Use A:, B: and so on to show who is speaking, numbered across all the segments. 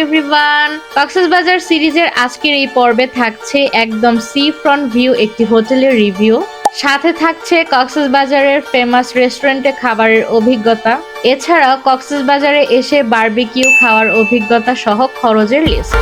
A: Everyone Cox's Bazar সিরিজের আজকের এই পর্বে থাকছে একদম সি ফ্রন্ট ভিউ একটি হোটেলের রিভিউ সাথে থাকছে কক্সবাজারের ফেমাস রেস্টুরেন্টে খাবারের অভিজ্ঞতা। এছাড়াও কক্সবাজারে এসে বারবিকিউ খাওয়ার অভিজ্ঞতা সহ খরচের লিস্ট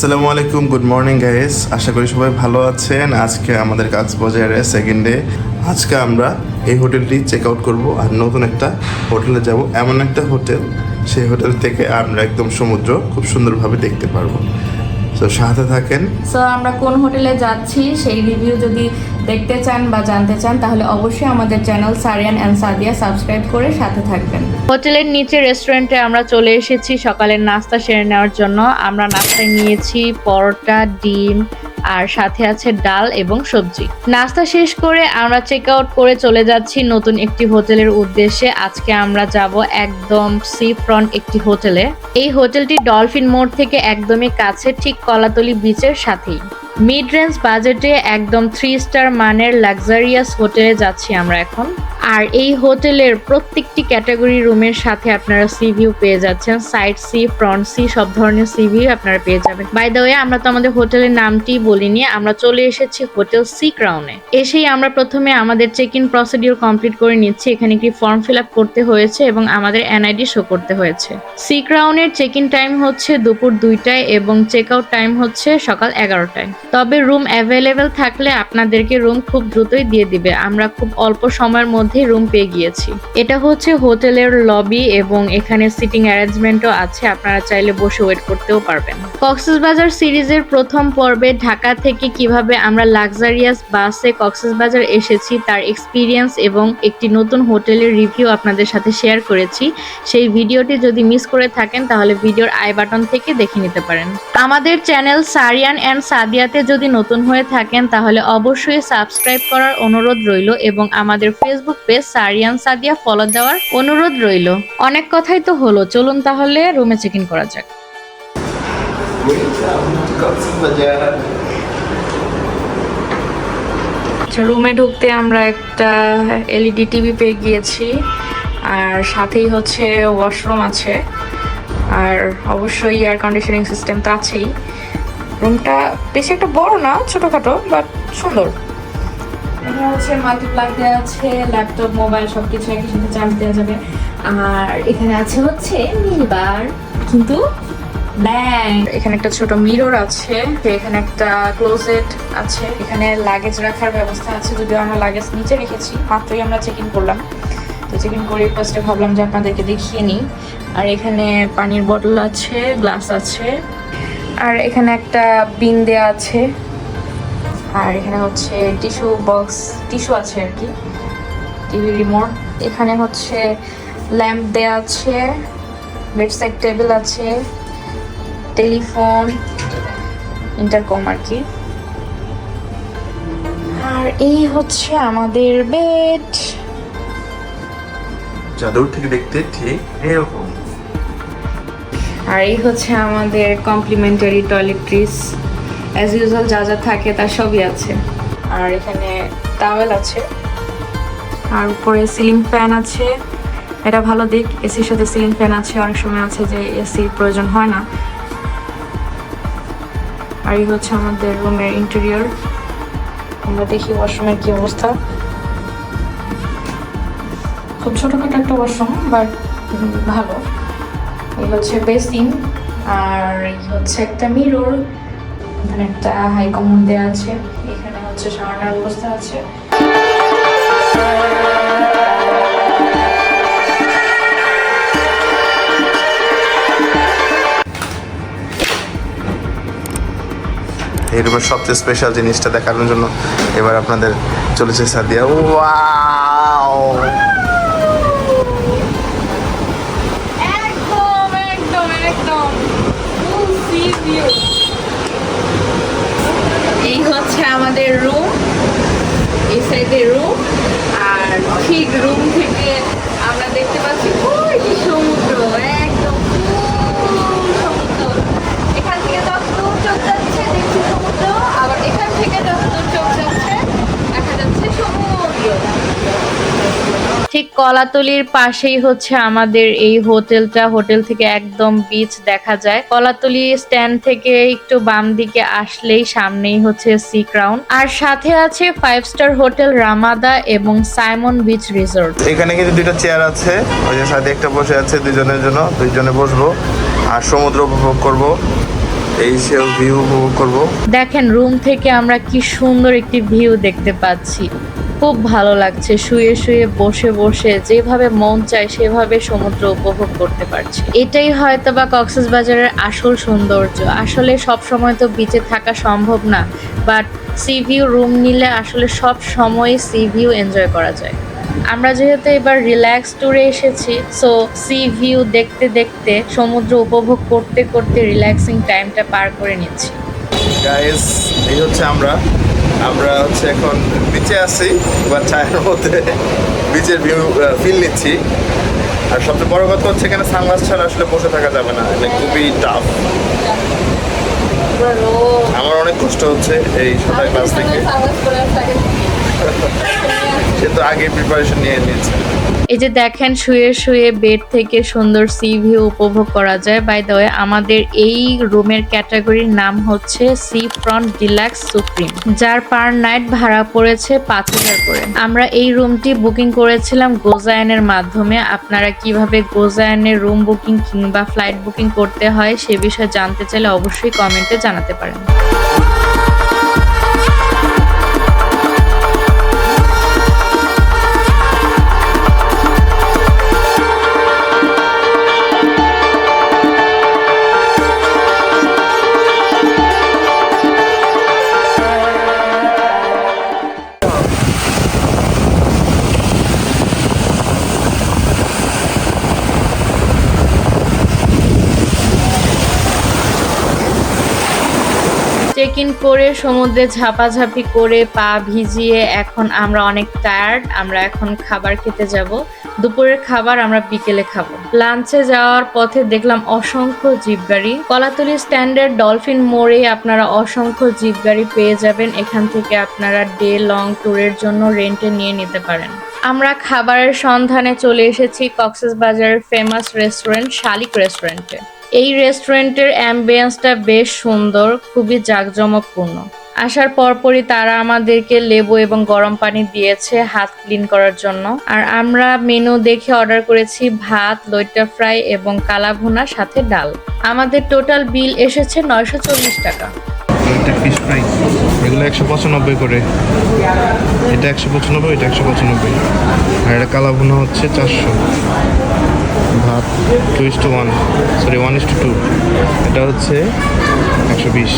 B: আসসালামু আলাইকুম গুড মর্নিং গাইস আশা করি সবাই ভালো আছেন। আজকে আমাদের কক্সবাজারে সেকেন্ড ডে আজকে আমরা এই হোটেলটি চেক আউট করব আর নতুন একটা হোটেলে যাব। এমন একটা হোটেল, সেই হোটেল থেকে আমরা একদম সমুদ্র খুব সুন্দরভাবে দেখতে পারব। তো সাথে থাকেন।
C: সো আমরা কোন হোটেলে যাচ্ছি সেই রিভিউ যদি দেখতে চান বা জানতে চান তাহলে অবশ্যই আমাদের channel Sarian and Sadia subscribe করে সাথে থাকবেন।
A: হোটেলের নিচে রেস্টুরেন্টে আমরা চলে এসেছি সকালের নাস্তা সেরে নেওয়ার জন্য। আমরা নাস্তায় নিয়েছি পরোটা ডিম আর সাথে আছে ডাল এবং সবজি। নাস্তা শেষ করে আমরা চেক আউট করে চলে যাচ্ছি নতুন একটি হোটেলের উদ্দেশ্যে। আজকে আমরা যাব একদম সি ফ্রন্ট একটি হোটেলে। এই হোটেলটি ডলফিন মোড় থেকে একদমই কাছে, ঠিক কলাতলি বিচের সাথেই। মিড রেঞ্জ বাজেটে একদম থ্রি স্টার মানের লাক্সারিয়াস হোটেলে যাচ্ছি আমরা এখন। আর এই হোটেলের প্রত্যেকটি ক্যাটাগরি রুমের সাথে আপনারা সি ভিউ পেয়ে যাচ্ছেন। সাইড সি ফ্রন্ট সি সব ধরনের সি ভিউ আপনারা পেয়ে যাবেন। বাই দ্য ওয়ে আমরা তো আমাদের হোটেলের নামটি বলিনি, আমরা চলে এসেছি হোটেল সি ক্রাউনে এসেই আমরা প্রথমে আমাদের চেক ইন প্রসিডিউর কমপ্লিট করে নিচ্ছি। এখানে একটি ফর্ম ফিল আপ করতে হয়েছে এবং আমাদের এনআইডি শো করতে হয়েছে। সি ক্রাউনের চেক ইন টাইম হচ্ছে দুপুর দুইটায় এবং চেক আউট টাইম হচ্ছে সকাল এগারোটায়। তবে রুম অ্যাভেলেবেল থাকলে আপনাদেরকে রুম খুব দ্রুতই দিয়ে দিবে। আমরা খুব অল্প সময়ের মধ্যেই রুম পেয়ে গিয়েছি। এটা হচ্ছে হোটেলের লবি এবং এখানে সিটিং অ্যারেঞ্জমেন্টও আছে, আপনারা চাইলে বসে ওয়েট করতেও পারবেন। কক্সবাজার সিরিজের প্রথম পর্বে ঢাকা থেকে কীভাবে আমরা লাক্সারিয়াস বাসে কক্সবাজার এসেছি, তার এক্সপিরিয়েন্স এবং একটি নতুন হোটেলের রিভিউ আপনাদের সাথে শেয়ার করেছি, সেই ভিডিওটি যদি মিস করে থাকেন, তাহলে ভিডিওর আই বাটন থেকে দেখে নিতে পারেন। আমাদের চ্যানেল সারিয়ান অ্যান্ড সাদিয়াতে যদি নতুন হয়ে থাকেন, তাহলে অবশ্যই সাবস্ক্রাইব করার অনুরোধ রইল এবং আমাদের Facebook page Sarian Sadia follow দেওয়ার অনুরোধ রইল। অনেক কথাই তো হলো, চলুন তাহলে রুমে চেক ইন করা যাক। আচ্ছা রুমে ঢুকতে আমরা একটা এলইডি টিভি পেয়ে গিয়েছি, আর সাথেই হচ্ছে ওয়াশরুম আছে, আর অবশ্যই এয়ার কন্ডিশনিং সিস্টেম তো আছেই। রুমটা বেশি একটা বড় না, ছোটোখাটো বাট সুন্দর। এখানে হচ্ছে মাল্টি প্লাগ দেওয়া আছে ল্যাপটপ মোবাইল সব কিছু একই সাথে চার্জ দেওয়া যাবে। আর এখানে আছে হচ্ছে মিনি বার কিন্তু ব্ল্যাঙ্ক এখানে একটা ছোট মিরর আছে, এখানে একটা ক্লোজেট আছে, এখানে লাগেজ রাখার ব্যবস্থা আছে, যদিও আমরা লাগেজ নিচে রেখেছি, মাত্রই আমরা চেক ইন করলাম। তো চেক ইন করে ফার্স্টে ভাবলাম যে আপনাদেরকে দেখিয়ে নিই। আর এখানে পানির বটল আছে গ্লাস আছে। আর এখানে একটা বিন দেওয়া আছে। আর এখানে হচ্ছে টিস্যু বক্স টিস্যু আছে আর কি। টিভি রিমোট এখানে হচ্ছে ল্যাম্প দেওয়া আছে বেডসাইড টেবিল আছে টেলিফোন ইন্টারকম আর কি। আর এই হচ্ছে আমাদের বেড।
B: চাদর থেকে দেখতে ঠিক এরকম।
C: আর এই হচ্ছে আমাদের কমপ্লিমেন্টারি টয়লেট্রিস অ্যাজ ইউজুয়াল যা যা থাকে তার সবই আছে। আর এখানে টাওয়েল আছে। আর উপরে সিলিং ফ্যান আছে। এটা ভালো দিক এসির সাথে সিলিং ফ্যান আছে অনেক সময় আছে যে এসির প্রয়োজন হয় না। আর এই হচ্ছে আমাদের রুমের ইন্টেরিয়র আমরা দেখি ওয়াশরুমের কি অবস্থা। খুব ছোটখাটো একটা ওয়াশরুম বাট ভালো। এই হচ্ছে বেসিন আর এই হচ্ছে একটা মিরর একটা হাই কমন আছে। এখানে হচ্ছে ব্যবস্থা আছে।
B: এরপর সবচেয়ে স্পেশাল জিনিসটা দেখানোর জন্য এবার আপনাদের চলেছে সাদিয়া। ওয়াও
C: একদম একদম একদম। হচ্ছে আমাদের রুম এই সাইডে রুম আর ঠিক রুম থেকে আমরা দেখতে পাচ্ছি ওই যে সমুদ্র একদম পুরো সমুদ্র এখান থেকে যতদূর চোখ যাচ্ছে দেখছি সমুদ্র আবার এখান থেকে যতদূর চোখ যাচ্ছে দেখা যাচ্ছে সমুদ্র
A: ঠিক কলাতলির পাশেই হচ্ছে আমাদের এই হোটেলটা। হোটেল থেকে একদম বিচ দেখা যায়। কলাতলি স্ট্যান্ড থেকে একটু বাম দিকে আসলেই সামনেই হচ্ছে সি ক্রাউন আর সাথে আছে ফাইভ স্টার হোটেল রামাদা এবং সাইমন বিচ রিসোর্ট
B: এখানে কিন্তু দুটো চেয়ার আছে। ওই যে সাথে একটা বসে আছে দুজনের জন্য। দুইজনে বসবো। আর সমুদ্র উপভোগ করব।
A: দেখেন রুম থেকে আমরা কি সুন্দর একটি ভিউ দেখতে পাচ্ছি। খুব ভালো লাগছে, শুয়ে শুয়ে বসে বসে যেভাবে মন চায় সেভাবে সমুদ্র উপভোগ করতে পারছি। এটাই হয়তো বা কক্সবাজারের আসল সৌন্দর্য। আসলে সব সময় তো বিচে থাকা সম্ভব না বাট সি ভিউ রুম নিলে আসলে সব সময় সি ভিউ এনজয় করা যায়। আমরা যেহেতু এবার রিল্যাক্স ট্যুরে এসেছি সো সি ভিউ দেখতে দেখতে সমুদ্র উপভোগ করতে করতে রিল্যাক্সিং টাইমটা পার করে নিচ্ছি।
B: গাইস এই হচ্ছে আমরা। আমরা হচ্ছে এখন বিচে আছি বা চায়ের মধ্যে বিচের ভিউ ফিল নিচ্ছি। আর সবচেয়ে বড় কথা হচ্ছে এখানে সানগ্লাস ছাড়া আসলে বসে থাকা যাবে না। এটা খুবই টাফ আমার অনেক কষ্ট হচ্ছে এই সাঁতার ক্লাস থেকে। সে তো আগে প্রিপারেশন নিয়ে নিয়েছে।
A: এই যে দেখেন, শুয়ে শুয়ে বেড থেকে সুন্দর সি ভিউ উপভোগ করা যায়। বাই দ্য আমাদের এই রুমের ক্যাটাগরির নাম হচ্ছে সি ফ্রন্ট ডিলাক্স সুপ্রিম যার পার নাইট ভাড়া পড়েছে পাঁচ হাজার করে। আমরা এই রুমটি বুকিং করেছিলাম গোজায়নের মাধ্যমে। আপনারা কীভাবে গোজায়নের রুম বুকিং কিংবা ফ্লাইট বুকিং করতে হয় সে বিষয়ে জানতে চাইলে অবশ্যই কমেন্টে জানাতে পারেন। চেক ইন করে সমুদ্রে ঝাপাঝাপি করে পা ভিজিয়ে এখন আমরা অনেক টায়ার্ড আমরা এখন খাবার খেতে যাব। দুপুরের খাবার আমরা বিকেলে খাব। লাঞ্চে যাওয়ার পথে দেখলাম অসংখ্য জিপ গাড়ি কলাতলি স্ট্যান্ডার্ড ডলফিন মোড়ে আপনারা অসংখ্য জিপ গাড়ি পেয়ে যাবেন। এখান থেকে আপনারা ডে লং ট্যুরের জন্য রেন্টে নিয়ে নিতে পারেন। আমরা খাবারের সন্ধানে চলে এসেছি কক্সেস বাজারের ফেমাস রেস্টুরেন্ট শালিক রেস্টুরেন্টে এই রেস্টুরেন্টের অ্যাম্বিয়েন্সটা বেশ সুন্দর, খুবই জাঁকজমকপূর্ণ। আসার পরপরই তারা আমাদেরকে লেবু এবং গরম পানি দিয়েছে হাত ক্লিন করার জন্য। আর আমরা মেনু দেখে অর্ডার করেছি ভাত, লইট্টা ফ্রাই এবং কালা কালাভুনা, সাথে ডাল। আমাদের টোটাল বিল এসেছে নয়শো চল্লিশ টাকা।
B: ফিশ ফ্রাই এগুলো একশো পঁচানব্বই করে। এটা একশো পঁচানব্বই এটা একশো পঁচানব্বই। আর এটা কালাভুনা হচ্ছে চারশো। ভাত two is two one sorry one is two two এটা হচ্ছে একশো বিশ।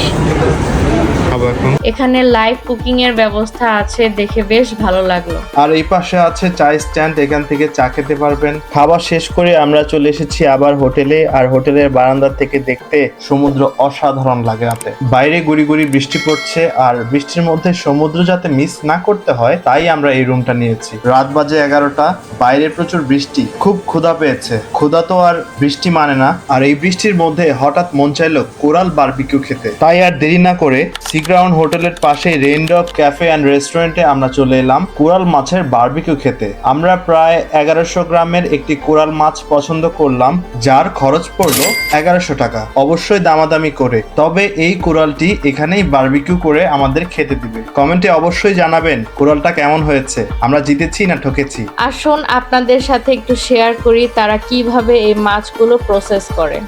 B: খাব এখন।
A: এখানে লাইভ কুকিং এর ব্যবস্থা আছে দেখে বেশ ভালো লাগল।
B: আর এই পাশে আছে চা স্ট্যান্ড এখান থেকে চা খেতে পারবেন। খাবার শেষ করে আমরা চলে এসেছি আবার হোটেলে আর হোটেলের বারান্দা থেকে দেখতে সমুদ্র অসাধারণ লাগে রাতে। বাইরে গুড়ি গুড়ি বৃষ্টি পড়ছে আর বৃষ্টির মধ্যে সমুদ্র যাতে মিস না করতে হয়, তাই আমরা এই রুমটা নিয়েছি। রাত বাজে এগারোটা, বাইরে প্রচুর বৃষ্টি, খুব ক্ষুধা পেয়েছে। ক্ষুধা তো আর বৃষ্টি মানে না, আর এই বৃষ্টির মধ্যে হঠাৎ মন চাইলো কোরাল বারবিকিউ খেতে। তাই আর দেরি না করে সি গ্রাউন্ড হোটেলের পাশে রেইনড্রপ ক্যাফে অ্যান্ড রেস্টুরেন্টে আমরা চলে এলাম কোরাল মাছের বারবিকিউ খেতে। আমরা প্রায় এগারোশো গ্রামের একটি কোরাল মাছ পছন্দ করলাম, যার খরচ পড়ল এগারোশো টাকা। অবশ্যই দামাদামি করে, তবে এই কোরালটি এখানেই বারবিকিউ করে আমাদের খেতে দিবে। কমেন্টে অবশ্যই জানাবেন কোরালটা কেমন হয়েছে? আমরা জিতেছি না ঠকেছি?
A: আসুন, আপনাদের সাথে একটু শেয়ার করি তারা কীভাবে এই মাছগুলো প্রসেস করে।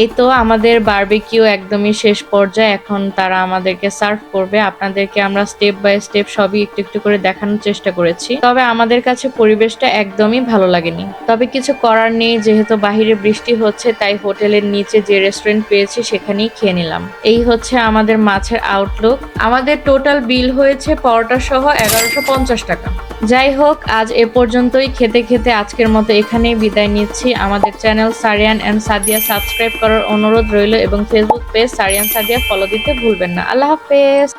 A: এই তো আমাদের বারবিকিউ একদমই শেষ পর্যায়ে। এখন তারা আমাদেরকে সার্ভ করবে। আপনাদেরকে আমরা স্টেপ বাই স্টেপ সবই একটু একটু করে দেখানোর চেষ্টা করেছি। তবে আমাদের কাছে পরিবেশটা একদমই ভালো লাগেনি। তবে কিছু করার নেই, যেহেতু বাহিরে বৃষ্টি হচ্ছে, তাই হোটেলের নিচে যে রেস্টুরেন্ট পেয়েছি, সেখানেই খেয়ে নিলাম। এই হচ্ছে আমাদের মাছের আউটলুক আমাদের টোটাল বিল হয়েছে পরোটা সহ এগারোশো পঞ্চাশ টাকা। যাই হোক, আজ এ পর্যন্তই। খেতে খেতে আজকের মতো এখানেই বিদায় নিচ্ছি। আমাদের channel Sarian and Sadia subscribe করার অনুরোধ রইল এবং Facebook page Sarian Sadia follow দিতে ভুলবেন না। আল্লাহ হাফেজ।